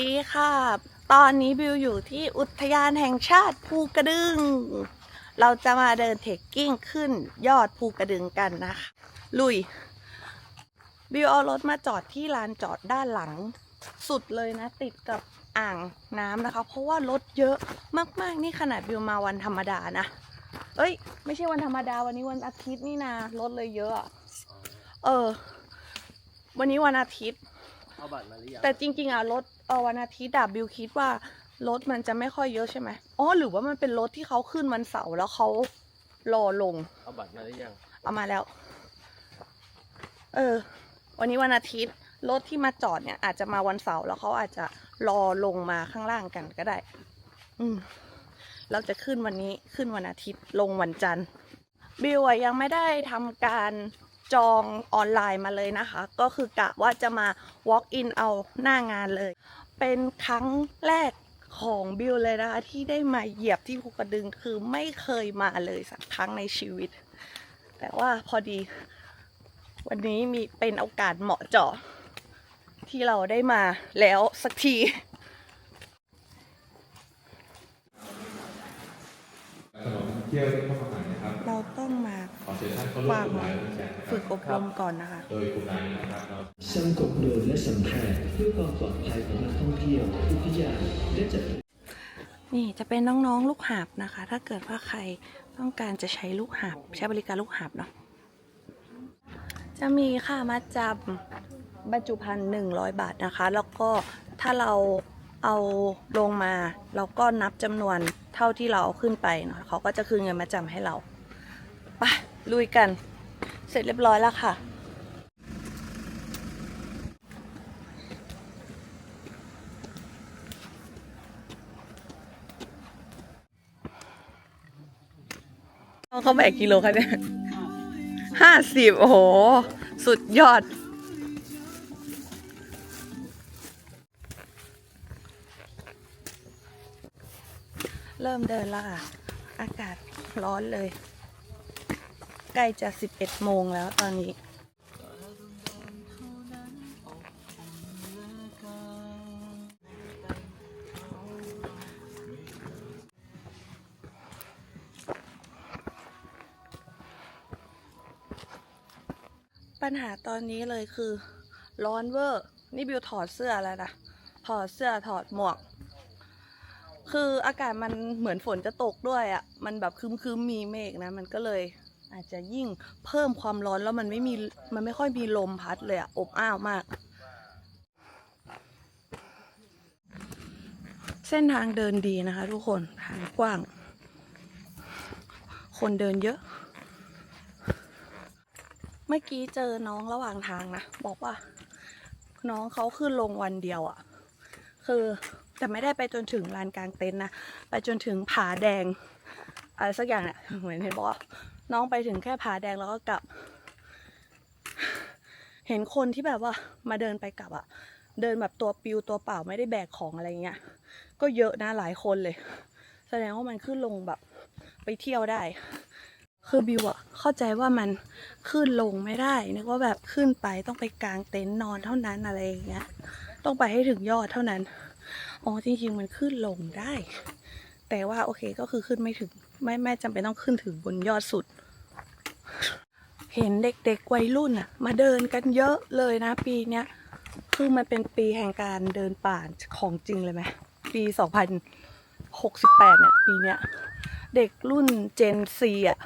วัสดีค่ะ ตอนนี้บิวอยู่ที่อุทยานแห่งชาติภูกระดึง เราจะมาเดินเทคกิ้งขึ้นยอดภูกระดึงกันนะคะ ลุย บิวเอารถมาจอดที่ลานจอดด้านหลัง สุดเลยนะ ติดกับอ่างน้ำนะคะ เพราะว่ารถเยอะมากๆ นี่ขนาดบิวมาวันธรรมดานะ เอ้ย ไม่ใช่วันธรรมดาวันนี้วันอาทิตย์นี่นะรถเลยเยอะ เออ วันนี้วันอาทิตย์ เอาบัตรมาหรือยังแต่จริงๆอะรถเออวันอาทิตย์อะบิวคิดว่ารถมันจะไม่ค่อยเยอะใช่ไหมอ๋อหรือว่ามันเป็นรถที่เขาขึ้นวันเสาร์แล้วเขารอลง เอาบัตรมาหรือยังเอามาแล้ว เออ วันนี้วันอาทิตย์รถที่มาจอดเนี่ย อาจจะมาวันเสาร์แล้วเขาอาจจะรอลงมาข้างล่างกันก็ได้ อืม เราจะขึ้นวันนี้ขึ้นวันอาทิตย์ลงวันจันทร์ บิวอะยังไม่ได้ทำการ จองออนไลน์มาเลยนะคะ ก็คือกะว่าจะมา walk in เอาหน้างานเลย เป็นครั้งแรกของบิวเลยนะคะ ที่ได้มาเหยียบที่ภูกระดึงคือไม่เคยมาเลยสักครั้งในชีวิต แต่ว่าพอดี วันนี้มีเป็นโอกาสเหมาะเจาะที่เราได้มาแล้วสักทีขนมเที่ยวเข้ามา มาขอเชิญท่านเข้าร่วมวางกลุ่มไลน์แชร์นะคฝึรับกอบรมก่อนนะคะโดยกลุ่มไลน์นี้นะครับเราสร้างกบเดินและสำแพรเพื่อความปลอดภัยของนักท่องเที่ยวอุทยานได้จัดนี่จะเป็นน้องๆลูกหาบนะคะ ถ้าเกิดว่าใครต้องการจะใช้ลูกหาบใช้บริการลูกหาบเนาะจะมีค่ามาจำบรรจุภัณฑ์หนึ่งร้อยบาทนะคะ แล้วก็ถ้าเราเอาลงมา เราก็นับจำนวนเท่าที่เราเอาขึ้นไปเนาะเขาก็จะคืนเงินมาจำให้เราไป ลุยกัน เสร็จเรียบร้อยแล้วค่ะ เขาแบกกิโลคะเนี่ยห้าสิบโอ้โห สุดยอด เริ่มเดินแล้วค่ะ อากาศร้อนเลย ใกล้จะ 11 โมงแล้วตอนนี้ปัญหาตอนนี้เลยคือร้อนเวอร์ นี่บิวถอดเสื้อแล้วนะถอดเสื้อถอดหมวก คืออากาศมันเหมือนฝนจะตกด้วยอะ่ะ มันแบบครึมมีเมฆนะ มันก็เลย อาจจะยิ่งเพิ่มความร้อนแล้วมันไม่มีมันไม่ค่อยมีลมพัดเลยอะ่ะอบอ้าวมาก เส้นทางเดินดีนะคะ ทุกคนทางกว้าง คนเดินเยอะ เมื่อกี้เจอน้องระหว่างทางนะบอกว่า น้องเขาขึ้นลงวันเดียวอะ่ะคือแต่ไม่ได้ไปจนถึงลานกลางเต็นท์นะ ไปจนถึงผาแดงอะไรสักอย่างเนี่ยเหมือนเห็นบอก น้องไปถึงแค่ผาแดงแล้วก็กลับ เห็นคนที่แบบว่ามาเดินไปกลับอะเดินแบบตัวปิวตัวเปล่าไม่ได้แบกของอะไรเงี้ย ก็เยอะนะหลายคนเลย แสดงว่ามันขึ้นลงแบบ ไปเที่ยวได้ คือบิวอะเข้าใจว่ามันขึ้นลงไม่ได้นึกว่าแบบขึ้นไปต้องไปกางเต็นท์นอนเท่านั้นอะไรอย่างเงี้ย ต้องไปให้ถึงยอดเท่านั้น อ๋อจริงๆมันขึ้นลงได้ แต่ว่าโอเคก็คือขึ้นไม่ถึง ไม่ไม่จำเป็นต้องขึ้นถึงบนยอดสุด เห็นเด็กๆวัยรุ่นอะมาเดินกันเยอะเลยนะ ปีเนี้ยคือมันเป็นปีแห่งการเดินป่าของจริงเลยไหมปี2068เนี่ยปีเนี้ยเด็กรุ่นเจนซีอะ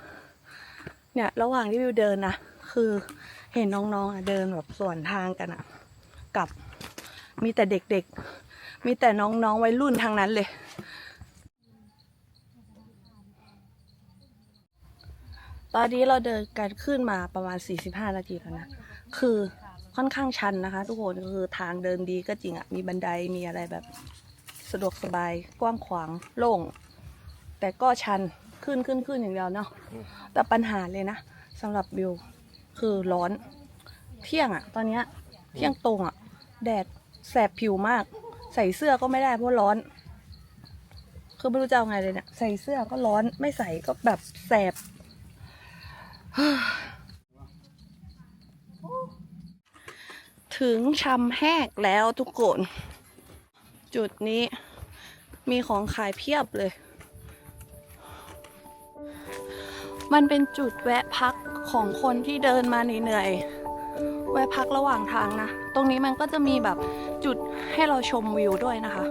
เนี่ยระหว่างที่วิวเดินนะคือเห็นน้องๆอะเดินแบบสวนทางกันอะ กับมีแต่เด็กๆ มีแต่น้องๆวัยรุ่นทางนั้นเลย ตอนนี้เราเดินกันขึ้นมาประมาณ 45 นาทีแล้วนะ คือค่อนข้างชันนะคะ ทุกคนคือทางเดินดีก็จริงอะมีบันไดมีอะไรแบบสะดวกสบายกว้างขวางโล่ง แต่ก็ชันขึ้นขึ้นขึ้นอย่างเดียวเนาะแต่ปัญหาเลยนะสำหรับบิวคือร้อน เที่ยงอะตอนเนี้ยเที่ยงตรงอะแดดแสบผิวมาก ใส่เสื้อก็ไม่ได้เพราะร้อน คือไม่รู้จะเอาไงเลยเนี่ยใส่เสื้อก็ร้อนไม่ใส่ก็แบบแสบ ถึงชำแหกแล้วทุกคน จุดนี้มีของขายเพียบเลย มันเป็นจุดแวะพักของคนที่เดินมาเหนื่อยๆแวะพักระหว่างทางนะ ตรงนี้มันก็จะมีแบบจุดให้เราชมวิวด้วยนะคะ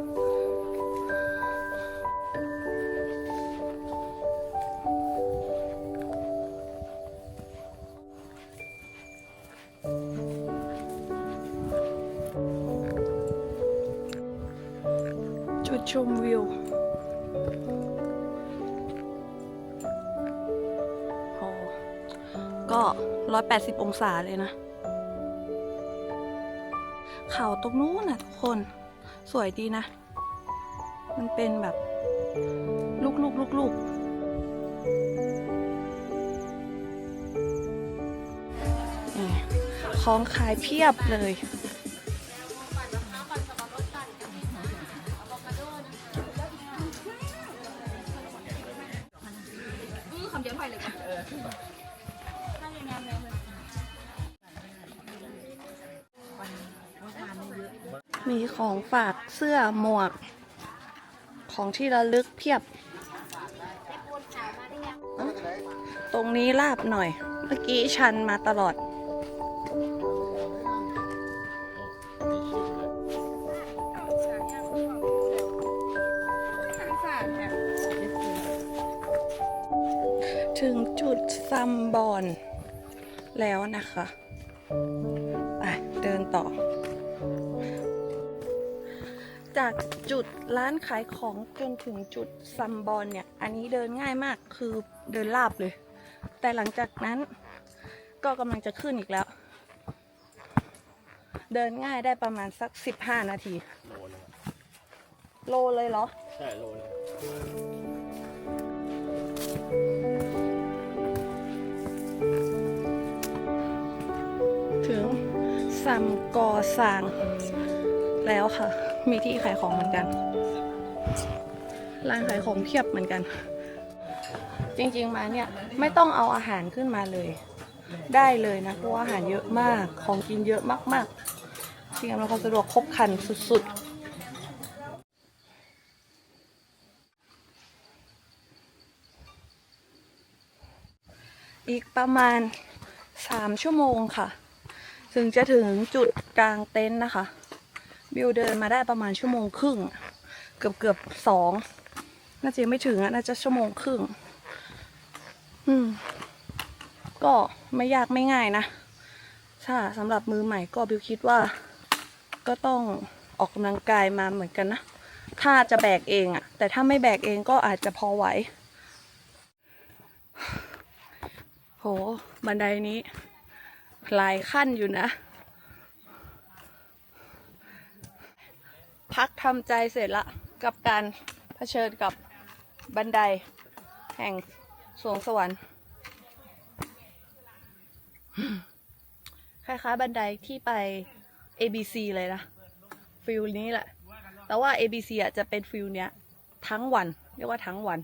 จุดชมวิวโอ้ก็ 180 องศาเลยนะ เขาตรงนู้นนะทุกคน สวยดีนะ มันเป็นแบบ ลูกลูกลูกลูกนี่ของขายเพียบเลย มีของฝากเสื้อหมวก ของที่ระลึกเพียบ ตรงนี้ลาบหน่อย เมื่อกี้ชันมาตลอด ถึงจุดซัมบอนแล้วนะคะ จากจุดร้านขายของจนถึงจุดซัมบอนเนี่ย อันนี้เดินง่ายมากคือเดินลาบเลย แต่หลังจากนั้นก็กำลังจะขึ้นอีกแล้ว เดินง่ายได้ประมาณสัก 15 นาที โลนึงอะโลเลยเหรอ ใช่โลนึงถึงซัมกอซางแล้วค่ะ มีที่ขายของเหมือนกัน ร้านขายของเพียบเหมือนกัน จริงๆมาเนี่ยไม่ต้องเอาอาหารขึ้นมาเลย ได้เลยนะเพราะอาหารเยอะมาก ของกินเยอะมากๆที่อำนวยความสะดวกครบครันสุดๆอีกประมาณ 3 ชั่วโมงค่ะ ถึงจะถึงจุดกลางเต็นท์นะคะ บิวเดินมาได้ประมาณชั่วโมงครึ่ง เกือบเกือบสองน่าจะไม่ถึงอะน่าจะชั่วโมงครึ่ง อืม ก็ไม่ยากไม่ง่ายนะถ้าสำหรับมือใหม่ก็บิวคิดว่า ก็ต้องออกกำลังกายมาเหมือนกันนะ ถ้าจะแบกเองอะแต่ถ้าไม่แบกเองก็อาจจะพอไหวโหบันไดนี้หลายขั้นอยู่นะ พักทำใจเสร็จละกับการเผชิญกับบันไดแห่งสวงสวรรค์คล้ายๆบันไดที่ไป ABC เลยนะฟิลนี้แหละ แต่ว่า ABC อะจะเป็นฟิลเนี้ย ทั้งวัน เรียกว่าทั้งวัน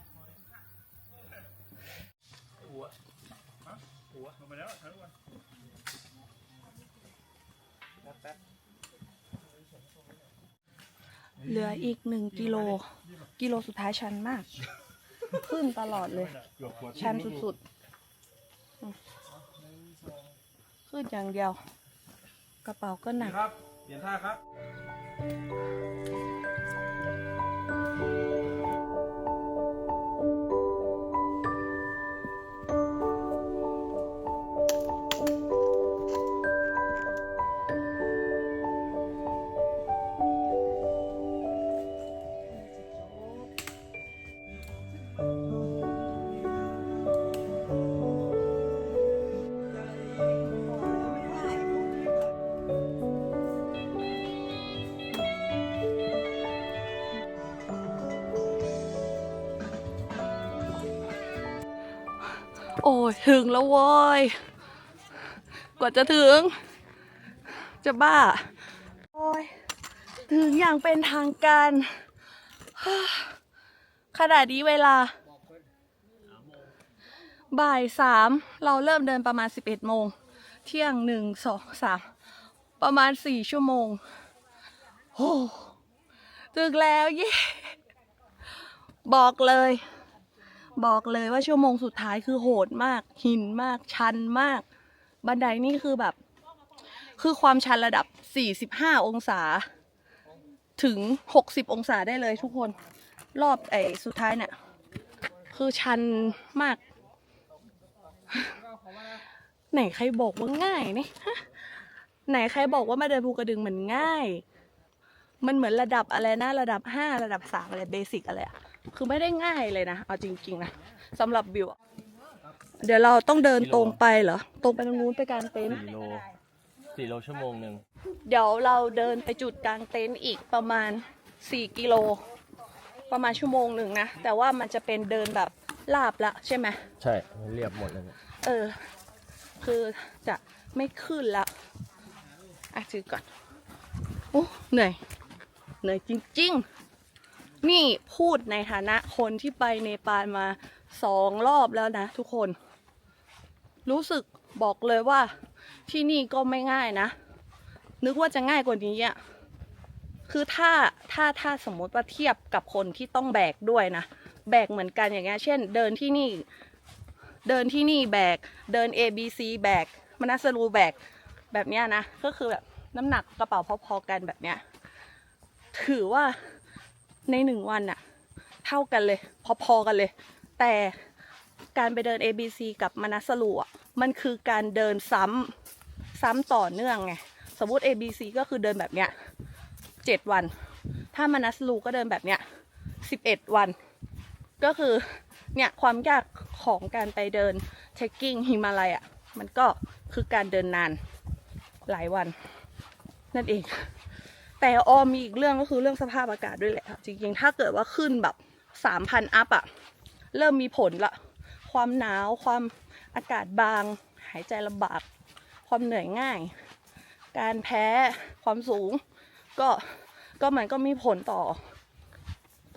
เหลืออีกหนึ่งกิโล กิโลสุดท้ายชันมาก ขึ้นตลอดเลย ชันสุดๆ ขึ้นอย่างเดียว กระเป๋าก็หนักครับ เปลี่ยนท่าครับ อ้ยถึงแล้วเว้ย กว่าจะถึง จะบ้า โอ้ย ถึงอย่างเป็นทางการ ขณะนี้เวลา บ่ายสามเราเริ่มเดินประมาณสิบเอ็ดโมง เที่ยงหนึ่งสองสามประมาณสี่ชั่วโมงโอ้ถึงแล้วเย้ บอกเลย บอกเลยว่าชั่วโมงสุดท้ายคือโหดมาก หินมาก ชันมาก บันไดนี่คือแบบ คือความชันระดับ 45 องศา ถึง 60 องศาได้เลยทุกคน รอบไอ้สุดท้ายเนี่ย คือชันมาก ไหนใครบอกว่าง่ายนี่ไหนใครบอกว่ามาเดินภูกระดึงมันง่าย มันเหมือนระดับอะไรนะ ระดับห้าระดับสามอะไรเบสิกอะไรอะ คือไม่ได้ง่ายเลยนะ เอาจริงๆนะสำหรับบิวอะเดี๋ยวเราต้องเดินตรงไปเหรอ ตรงไปตรงนู้นไปกลางเต็นท์ สี่โลสี่โลชั่วโมงหนึ่งเดี๋ยวเราเดินไปจุดกลางเต็นท์อีกประมาณ 4 กิโล ประมาณชั่วโมงหนึ่งนะ แต่ว่ามันจะเป็นเดินแบบลาบละใช่ไหม ใช่เรียบหมดเลยเนี่ยเออ คือจะไม่ขึ้นละอะถือก่อน โอ้เหนื่อย เหนื่อยจริง ๆ นี่พูดในฐานะคนที่ไปเนปาลมาสองรอบแล้วนะทุกคน รู้สึกบอกเลยว่าที่นี่ก็ไม่ง่ายนะ นึกว่าจะง่ายกว่านี้อะคือถ้าถ้าถ้าสมมติว่าเทียบกับคนที่ต้องแบกด้วยนะ แบกเหมือนกันอย่างเงี้ยเช่น เดินที่นี่ เดินที่นี่แบก เดิน A B C แบกมนัสรูแบกแบบเนี้ยนะ ก็คือแบบน้ำหนักกระเป๋าพอๆกันแบบเนี้ย ถือว่า ในหนึ่งวันอะเท่ากันเลย พอๆกันเลย แต่การไปเดิน A B C กับมานัสรูอะมันคือการเดินซ้ำซ้ำต่อเนื่องไงสมมติ A B C ก็คือเดินแบบเนี้ยเจ็ดวัน ถ้ามานัสรูก็เดินแบบเนี้ยสิบเอ็ดวัน ก็คือเนี่ยความยากของการไปเดินเทคกิ้งฮิมาลัยอะมันก็คือการเดินนานหลายวัน นั่นเอง แต่ออมมีอีกเรื่องก็คือเรื่องสภาพอากาศด้วยแหละจริงๆถ้าเกิดว่าขึ้นแบบสามพันอัพอะเริ่มมีผลละความหนาวความอากาศบาง หายใจลำบากความเหนื่อยง่าย การแพ้ความสูง ก็ก็มันก็มีผลต่อ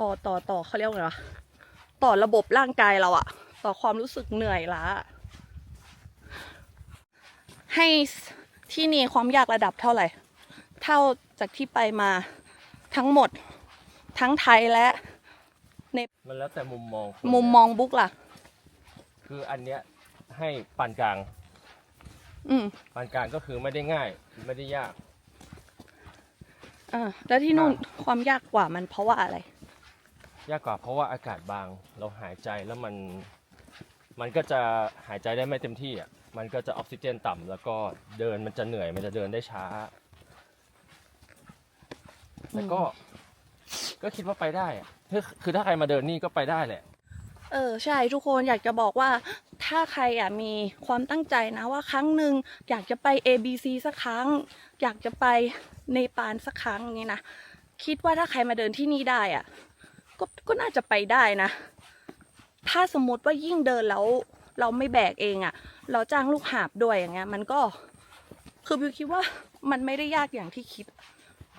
ต่อต่อต่อเขาเรียกว่าไงวะต่อระบบร่างกายเราอะต่อความรู้สึกเหนื่อยล้าให้ที่นี่ความยากระดับเท่าไหร่ เท่า จากที่ไปมาทั้งหมดทั้งไทยและ มันแล้วแต่มุมมองคนมุมมองบุ๊กล่ะ คืออันเนี้ยให้ปานกลางอืมปานกลางก็คือไม่ได้ง่ายไม่ได้ยาก อ่าแล้วที่นู่นความยากกว่ามันเพราะว่าอะไร ยากกว่าเพราะว่าอากาศบางเราหายใจแล้วมัน มันก็จะหายใจได้ไม่เต็มที่อะมันก็จะออกซิเจนต่ำแล้วก็เดินมันจะเหนื่อยมันจะเดินได้ช้า แต่ก็ ก็คิดว่าไปได้อะคือคือถ้าใครมาเดินนี่ก็ไปได้แหละ เออใช่ทุกคนอยากจะบอกว่า ถ้าใครอะมีความตั้งใจนะว่าครั้งหนึ่งอยากจะไป A B C สักครั้ง อยากจะไปเนปาลสักครั้งอย่างนี้นะคิดว่าถ้าใครมาเดินที่นี่ได้อะ ก็ก็น่าจะไปได้นะ ถ้าสมมติว่ายิ่งเดินแล้วเราไม่แบกเองอะ เราจ้างลูกหาบด้วยอย่างเงี้ย มันก็ คือบิวคิดว่ามันไม่ได้ยากอย่างที่คิด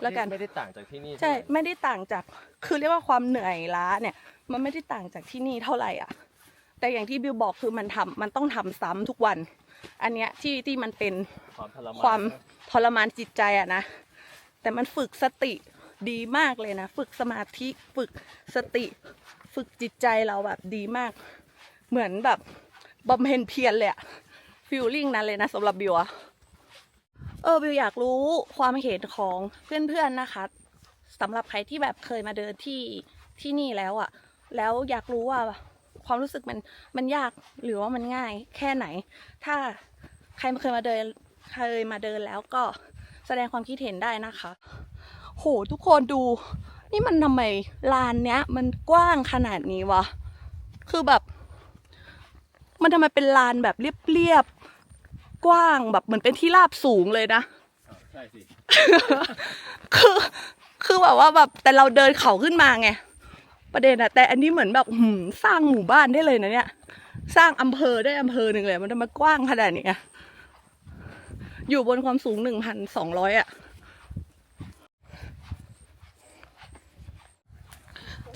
แล้วกันไม่ได้ต่างจากที่นี่ใช่ไม่ได้ต่างจากคือเรียกว่าความเหนื่อยล้าเนี่ยมันไม่ได้ต่างจากที่นี่เท่าไหร่อะ แต่อย่างที่บิวบอกคือมันทำมันต้องทำซ้ำทุกวัน อันเนี้ยที่ที่มันเป็นความทรมานความทรมานจิตใจอะนะแต่มันฝึกสติดีมากเลยนะ ฝึกสมาธิฝึกสติ ฝึกจิตใจเราแบบดีมาก เหมือนแบบบำเพ็ญเพียรเลยอะฟิลลิ่งนั้นเลยนะสำหรับบิวอะ เออบิวอยากรู้ความเห็นของเพื่อนๆนะคะสำหรับใครที่แบบเคยมาเดินที่ที่นี่แล้วอะแล้วอยากรู้ว่าความรู้สึกมันมันยากหรือว่ามันง่ายแค่ไหน ถ้าใครเคยมาเดินเคยมาเดินแล้วก็แสดงความคิดเห็นได้นะคะ โหทุกคนดู นี่มันทำไมลานเนี้ย มันกว้างขนาดนี้วะ คือแบบ มันทำไมเป็นลานแบบเรียบ กว้างแบบเหมือนเป็นที่ราบสูงเลยนะใช่สิคือคือแบบว่าแบบแต่เราเดินเขาขึ้นมาไงประเด็นอะแต่อันนี้เหมือนแบบหืมสร้างหมู่บ้านได้เลยนะเนี่ย สร้างอำเภอได้อำเภอหนึ่งเลย มันทำไมกว้างขนาดนี้อะอยู่บนความสูงหนึ่งพันสองร้อยอะ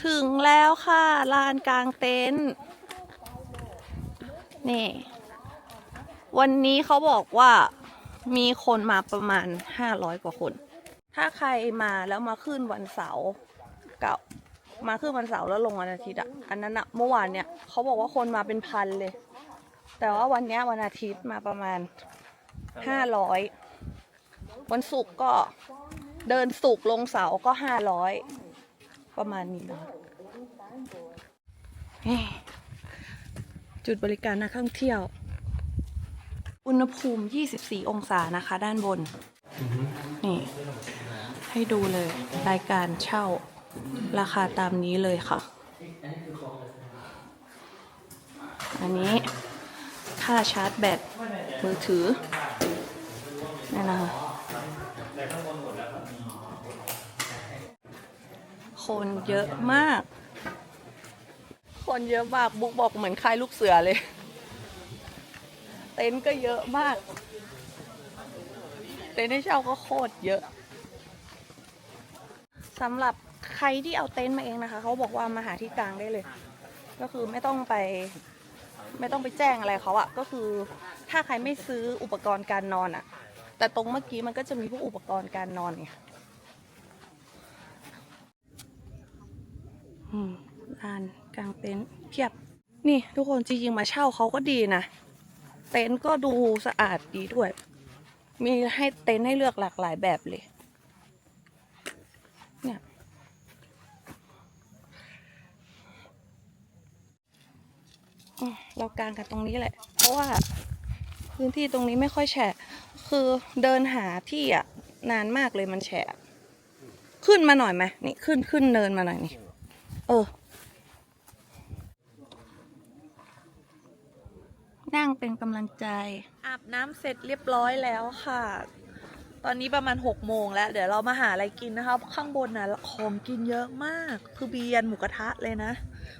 ถึงแล้วค่ะลานกลางเต็นท์นี่ วันนี้เขาบอกว่ามีคนมาประมาณห้าร้อยกว่าคน ถ้าใครมาแล้วมาขึ้นวันเสาร์ก่ามาขึ้นวันเสาร์แล้วลงวันอาทิตย์อะอันนั้นอะเมื่อวานเนี่ยเขาบอกว่าคนมาเป็นพันเลย แต่ว่าวันเนี้ยวันอาทิตย์มาประมาณห้าร้อยวันศุกร์ก็เดินศุกร์ลงเสาร์ก็ห้าร้อยประมาณนี้นะจุดบริการนักท่องเที่ยว อุณหภูมิ 24 องศานะคะ ด้านบน นี่ ให้ดูเลย รายการเช่า ราคาตามนี้เลยค่ะ อันนี้ ค่าชาร์จแบตมือถือ นี่นะคะคนเยอะมาก คนเยอะมาก บุ๊กบอกเหมือนค่ายลูกเสือเลย เต็นท์ก็เยอะมาก เต็นท์ให้เช่าก็โคตรเยอะสำหรับใครที่เอาเต็นท์มาเองนะคะ เขาบอกว่ามาหาที่กลางได้เลย ก็คือไม่ต้องไป ไม่ต้องไปแจ้งอะไรเขาอะก็คือถ้าใครไม่ซื้ออุปกรณ์การนอนอะแต่ตรงเมื่อกี้มันก็จะมีพวกอุปกรณ์การนอนไงอืมลานกลางเต็นท์เพียบ นี่ทุกคนจริงๆมาเช่าเขาก็ดีนะ เต็นท์ก็ดูสะอาดดีด้วย มีให้เต็นท์ให้เลือกหลากหลายแบบเลย เนี่ย เรากางกันตรงนี้แหละ เพราะว่าพื้นที่ตรงนี้ไม่ค่อยแฉะ คือเดินหาที่อะ นานมากเลยมันแฉะ ขึ้นมาหน่อยไหมนี่ขึ้นขึ้นเนินมาหน่อยนี่ เออ นั่งเป็นกำลังใจ อาบน้ำเสร็จเรียบร้อยแล้วค่ะ ตอนนี้ประมาณ6กโมงแล้ว เดี๋ยวเรามาหาอะไรกินนะคะ ข้างบนนะของกินเยอะมาก คือเบียนหมูกระทะเลยนะ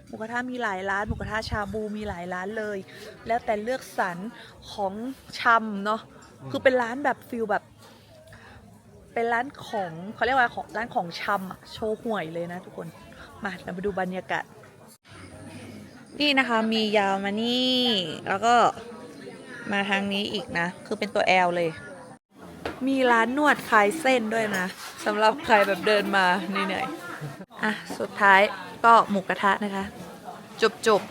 หมูกระทะมีหลายร้าน หมูกระทะชาบูมีหลายร้านเลย แล้วแต่เลือกสรรของชำเนาะ คือเป็นร้านแบบฟิลแบบ เป็นร้านของเขาเรียกว่าของร้านของชำอะโชว์ห่วยเลยนะทุกคน มาเรามาดูบรรยากาศ นี่นะคะมียาวมานี่ แล้วก็มาทางนี้อีกนะ คือเป็นตัว L เลย มีร้านนวดคลายเส้นด้วยนะสำหรับใครแบบเดินมาเหนื่อยๆอะ สุดท้ายก็หมูกระทะนะคะ จบจบ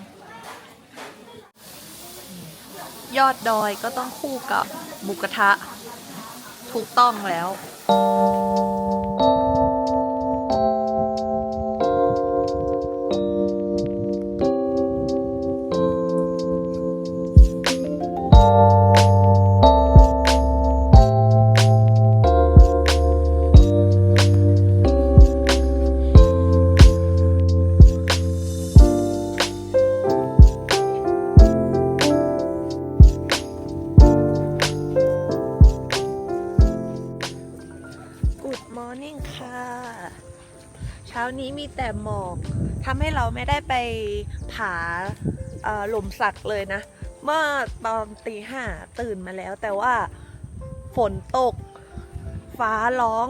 ยอดดอยก็ต้องคู่กับหมูกระทะ ถูกต้องแล้ว หล่มสักเลยนะ เมื่อตอนตีห้าตื่นมาแล้ว แต่ว่าฝนตก ฟ้าร้อง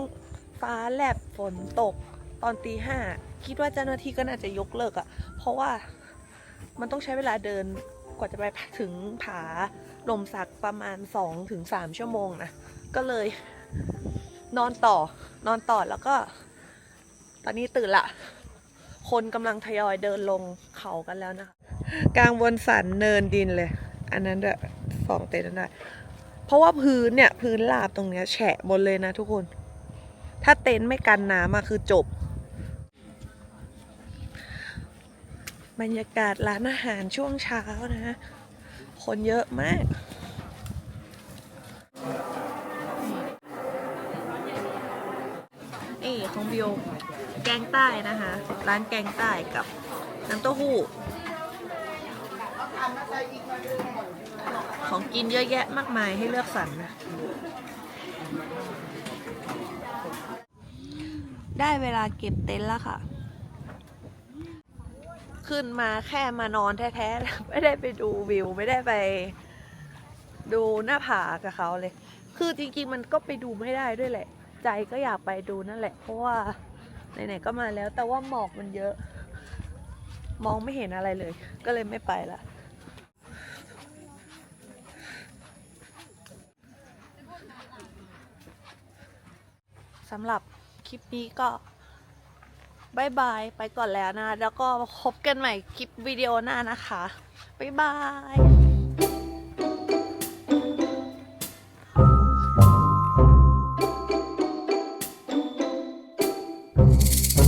ฟ้าแลบฝนตก ตอนตีห้าคิดว่าเจ้าหน้าที่ก็น่าจะยกเลิกอะ่ะ เพราะว่ามันต้องใช้เวลาเดินกว่าจะไปถึงผาหล่มสักประมาณ2-3ชั่วโมงนะ ก็เลยนอนต่อนอนต่อแล้วก็ ตอนนี้ตื่นละ คนกำลังทยอยเดินลงเขากันแล้วนะคะ กลางบนสันเนินดินเลย อันนั้นด้วยสองเต็นท์นั้นได้เพราะว่าพื้นเนี่ยพื้นลาบตรงเนี้ยแฉะหมดเลยนะทุกคน ถ้าเต็นท์ไม่กันน้ำอะคือจบ บรรยากาศร้านอาหารช่วงเช้านะ คนเยอะมาก งแกงใต้นะคะ ร้านแกงใต้กับน้ำเต้าหู้ ของกินเยอะแยะมากมายให้เลือกสรรนะได้เวลาเก็บเต็นท์แล้วค่ะ ขึ้นมาแค่มานอนแท้ๆ ไม่ได้ไปดูวิว ไม่ได้ไปดูหน้าผากับเขาเลย คือจริงๆมันก็ไปดูไม่ได้ด้วยแหละ ใจก็อยากไปดูนั่นแหละ เพราะว่าไหนๆก็มาแล้ว แต่ว่าหมอกมันเยอะ มองไม่เห็นอะไรเลย ก็เลยไม่ไปละสำหรับคลิปนี้ก็บายบาย ไปก่อนแล้วนะ แล้วก็พบกันใหม่คลิปวิดีโอหน้านะคะบายบาย